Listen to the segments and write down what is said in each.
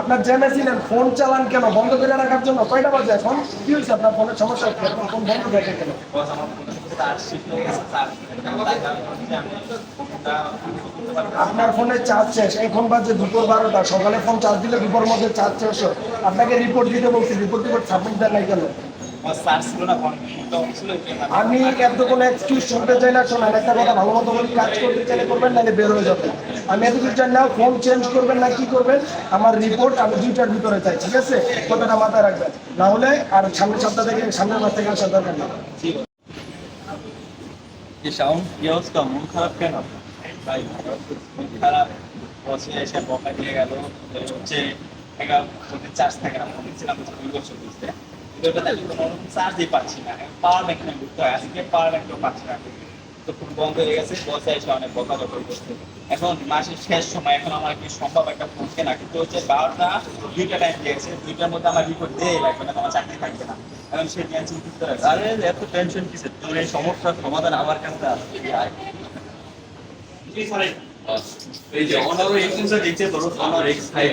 আপনার জ্যামে ছিলেন, ফোন চালান কেন? বন্ধ করে রাখার জন্য কয়টা বাজে এখন? কি হয়েছে আপনার ফোনের সমস্যা? ফোন বন্ধ থাকে কেন? আপনার ফোনে চার্জ শেষ। এখন বাজে দুপুর বারোটা। সকালে ফোন চার্জ দিলে দুপুর মধ্যে চার্জ শেষ। আপনাকে রিপোর্ট দিতে বলছি। রিপোর্ট রিপোর্ট সাবমিট দেন নাই কেন? আমি এত কোনো এক্সকিউজ শুনতে চাই না শোনেন একটা কথা ভালো মতো বলি কাজ করতে চাইলে করবেন নাহলে বের হয়ে যাবেন। আমি এত কিছু চাই না ফোন চেঞ্জ করবেন না কি করবেন আমার রিপোর্ট আমি দুইটার ভিতরে চাই ঠিক আছে? কথাটা মাথায় রাখবেন। না হলে আর সামনের সপ্তাহ থেকে সামনের মাস থেকে আসার দরকার কি সাউন্ড কি অবস্থা? মন খারাপ কেন? ভাই মন খারাপ। বসে এসে বকা দিয়ে গেল হচ্ছে চার্জ থাকে না ফোনে ছিলাম হচ্ছে দুই বছর বুঝতে। পাওয়ার ব্যাংক ঘুরতে হয় আজকে পাওয়ার পাচ্ছি না। তো ফোন বন্ধ হয়ে গেছে বসে এসে অনেক বকা বকা করছে। এখন মাসের শেষ সময়, এখন আমার সম্ভব একটা ফোন কেনা? কিন্তু হচ্ছে দুইটা টাইম দিয়েছে দুইটার মধ্যে আমার রিপোর্ট দিয়ে লাগবে আমার চাকরি থাকবে না। এখন সে নিয়ে চিন্তিত আরে, এত টেনশন কিসের? তোর এই সমস্যার সমাধান আমার কাছে আয়। এই যে দেখছে তোর অনার এক্স ফাইভ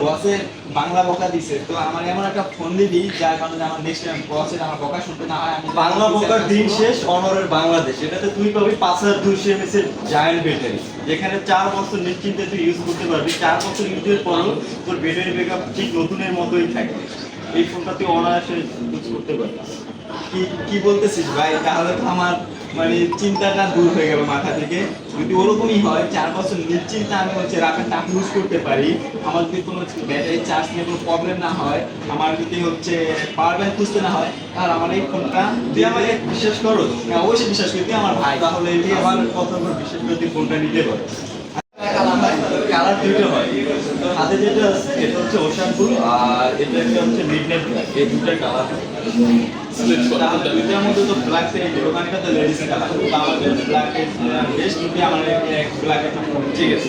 বসে বাংলা বকা দিছে। তো আমার এমন একটা ফোন দিবি যার কারণে আমার নেক্সট টাইম বসে আমার বকা শুনতে না হয় আমি বাংলা বোকার দিন শেষ অনরের বাংলাদেশ। এটাতে তুই পাবি পাঁচ হাজার দুইশো এমএস এর জায়ান্ট ব্যাটারি যেখানে চার বছর নিশ্চিন্তে তুই ইউজ করতে পারবি। চার বছর ইউজের পরও তোর ব্যাটারি ব্যাকআপ ঠিক নতুনের মতোই থাকে এই ফোনটা তুই অনায়াসে ইউজ করতে পারবি। কি কি বলতেছিস ভাই? তাহলে তো আমার মানে চিন্তাটা দূর হয়ে গেল মাথা থেকে। যদি ওরকমই হয় চার বছর নিশ্চিন্তে আমি হচ্ছে রাতের টাক ইউজ করতে পারি। আমার যদি কোনো ব্যাটারি চার্জ নিয়ে কোনো প্রবলেম না হয় আমার যদি হচ্ছে পাওয়ার ব্যাংক খুঁজতে না হয় আর আমার এই ফোনটা তুই আমাকে বিশ্বাস করো। হ্যাঁ, অবশ্যই বিশ্বাস করি তুই আমার ভাই। তাহলে আমার কথা উপর বিশেষ করে তুই ফোনটা নিতে পারো কালার দুটো হয়। তো হাতে যেটা আছে এটা হচ্ছে ওশান ব্লু আর এটা একটা হচ্ছে মিডনাইট ব্ল্যাক এই দুটো কালার। দুইটার মধ্যে তো ব্ল্যাক এই দোকানটা তো লেডিস কালার। তাহলে ব্ল্যাক বেশ আমার ব্ল্যাক ঠিক আছে